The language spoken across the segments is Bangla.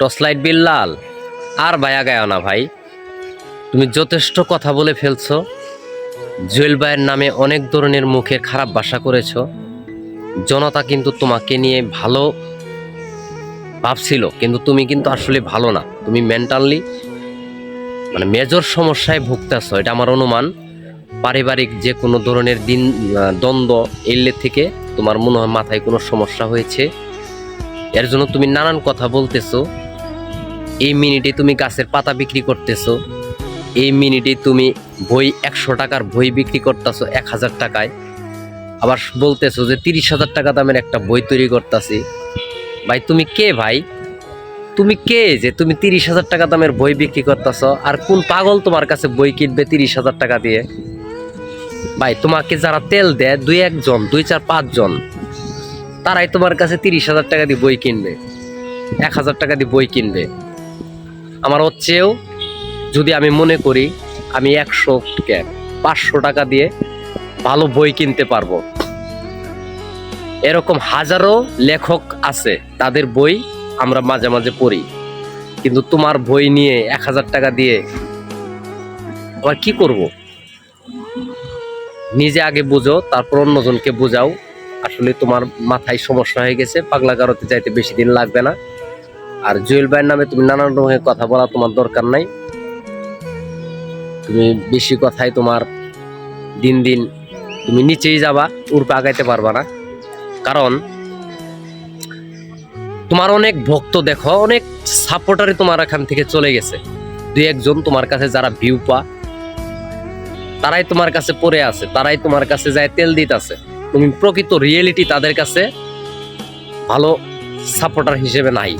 টসলাইট বিল্লাল। আর ভায়া গায় না ভাই। তুমি যথেষ্ট কথা বলে ফেলছো। জুয়েল ভাইয়ের নামে অনেক ধরনের মুখে খারাপ ভাষা করেছ। জনতা কিন্তু তোমাকে নিয়ে ভালো ভাবছিল, কিন্তু তুমি কিন্তু আসলে ভালো না। তুমি মেন্টালি মানে মেজর সমস্যায় ভুগতেছ, এটা আমার অনুমান। পারিবারিক যে কোনো ধরনের দিন দ্বন্দ্ব এলে থেকে তোমার মনে হয় মাথায় কোনো সমস্যা হয়েছে। এর জন্য তুমি নানান কথা বলতেছো। এই মিনিটে তুমি গাছের পাতা বিক্রি করতেছো। এই মিনিটে তুমি বই একশো টাকার বই বিক্রি করতেছো এক হাজার টাকায়। আবার বলতেছো যে তিরিশ হাজার টাকা দামের একটা বই তৈরি করতেছি। ভাই, তুমি কে ভাই? তুমি কে যে তুমি তিরিশ হাজার টাকা দামের বই বিক্রি করতেছ? আর কোন পাগল তোমার কাছে বই কিনবে তিরিশ হাজার টাকা দিয়ে? ভাই, তোমাকে যারা তেল দেয়, দুই একজন, দুই চার পাঁচজন, তারাই তোমার কাছে তিরিশ হাজার টাকা দিয়ে বই কিনবে। এক হাজার টাকা দিয়ে বই কিনবে। আমার হচ্ছেও যদি আমি মনে করি, আমি একশো টাকা পাঁচশো টাকা দিয়ে ভালো বই কিনতে পারব। এরকম হাজারো লেখক আছে, তাদের বই আমরা মাঝে মাঝে পড়ি। কিন্তু তোমার বই নিয়ে এক হাজার টাকা দিয়ে আবার কি করব? নিজে আগে বুঝো, তারপর অন্যজনকে বোঝাও। আসলে তোমার মাথায় সমস্যা হয়ে গেছে পাগলা গারোতে যাইতে বেশি দিন লাগবে না। আর জুয়েল ভাইয়ের নামে তুমি নানান রকমের কথা বলা তোমার দরকার নাই। তুমি বেশি কথাই তোমার দিন দিন তুমি নিচেই যাবা উর্পে আগাইতে পারবা না। কারণ তোমার অনেক ভক্ত দেখো, অনেক সাপোর্টারই তোমার এখান থেকে চলে গেছে। দুই একজন তোমার কাছে যারা ভিউ পা, তারাই তোমার কাছে পড়ে আছে, তারাই তোমার কাছে যায় তেল দিতেছে তুমি প্রকৃত রিয়েলিটি তাদের কাছে ভালো সাপোর্টার হিসেবে নাই।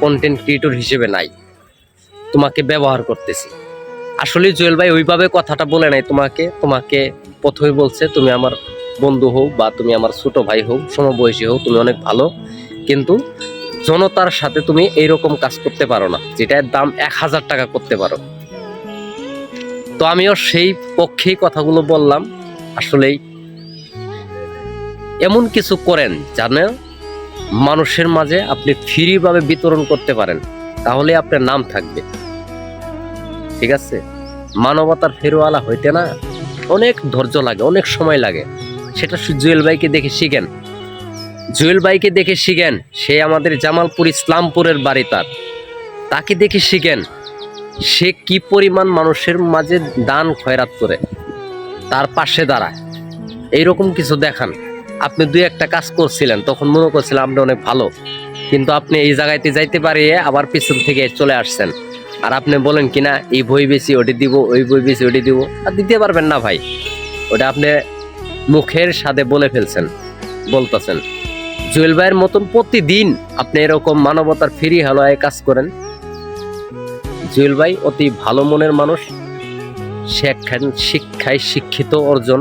কন্টেন্ট ক্রিয়েটর হিসেবে নাই। তোমাকে ব্যবহার করতেছি। আসলে জুয়েল ভাই ওইভাবে কথাটা বলে নাই তোমাকে। তোমাকে প্রথমে বলছে, তুমি আমার বন্ধু হোক বা তুমি আমার ছোট ভাই হোক সমবয়সী হোক তুমি অনেক ভালো। কিন্তু জনতার সাথে তুমি এইরকম কাজ করতে পারো না, যেটার দাম এক হাজার টাকা করতে পারো। তো আমিও সেই পক্ষেই কথাগুলো বললাম। আসলেই এমন কিছু করেন জানে মানুষের মাঝে আপনি ফ্রিভাবে বিতরণ করতে পারেন, তাহলে আপনার নাম থাকবে। ঠিক আছে? মানবতার ফেরওয়ালা হইতে না অনেক ধৈর্য লাগে, অনেক সময় লাগে। সেটা জুয়েল ভাইকে দেখে শিখেন। জুয়েল ভাইকে দেখে শিখেন, সে আমাদের জামালপুর, ইসলামপুরের বাড়ি তার। তাকে দেখে শিখেন, সে কি পরিমাণ মানুষের মাঝে দান খয়রাত করে, তার পাশে দাঁড়ায়। এইরকম কিছু দেখান। আপনি দুই একটা কাজ করছিলেন, তখন মনে করছিলাম আপনি অনেক ভালো। কিন্তু আপনি এই জায়গাতে যাইতে পারিয়ে আবার পিছন থেকে চলে আসছেন। আর আপনি বলেন কিনা এই বই বেশি, ওটি দিব, ওই বই বেশি, ওটি দিব। আর দিতে পারবেন না ভাই। ওটা আপনি মুখের সাথে বলে ফেলছেন, বলতেছেন। জুয়েল ভাইয়ের মতন প্রতিদিন আপনি এরকম মানবতার ফিরি হালয় কাজ করেন। জুয়েল ভাই অতি ভালো মনের মানুষ। শিক্ষায় শিক্ষিত অর্জন,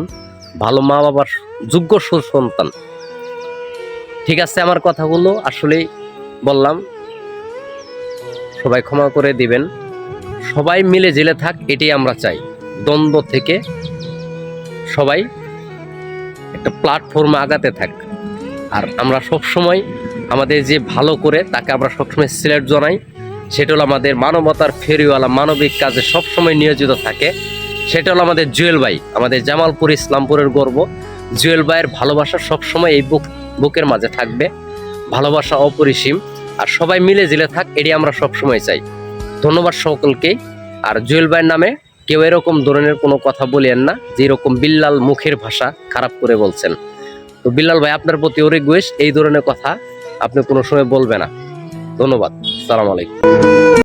ভালো মা বাবার যোগ্য সন্তান। ঠিক আছে আমার কথাগুলো আসলেই বললাম। সবাই ক্ষমা করে দিবেন। সবাই মিলে জেলে থাক, এটাই আমরা চাই। দ্বন্দ্ব থেকে সবাই একটা প্ল্যাটফর্মে আগাতে থাক। আর আমরা সব সময় আমাদের যে ভালো করে, তাকে আমরা সবসময় সিলেক্ট জানাই। সেটা হলো আমাদের মানবতার ফেরিওয়ালা, মানবিক কাজে সবসময় নিয়োজিত থাকে। সেটা হলো আমাদের জুয়েল ভাই, আমাদের জামালপুর, ইসলামপুরের গর্ব। জুয়েল ভাইয়ের ভালোবাসা সবসময় এই বুক বুকের মাঝে থাকবে। ভালোবাসা অপরিসীম। আর সবাই মিলে জিলে থাক এটি আমরা সবসময় চাই। ধন্যবাদ সকলকে। আর জুয়েল ভাইয়ের নামে কেউ এরকম ধরনের কোনো কথা বলিয়েন না যে এরকম বিল্লাল মুখের ভাষা খারাপ করে বলছেন। তো বিল্লাল ভাই, আপনার প্রতি ও রিকোয়েস্ট এই ধরনের কথা আপনি কোনো সময় বলবে না। ধন্যবাদ। সালাম আলাইকুম।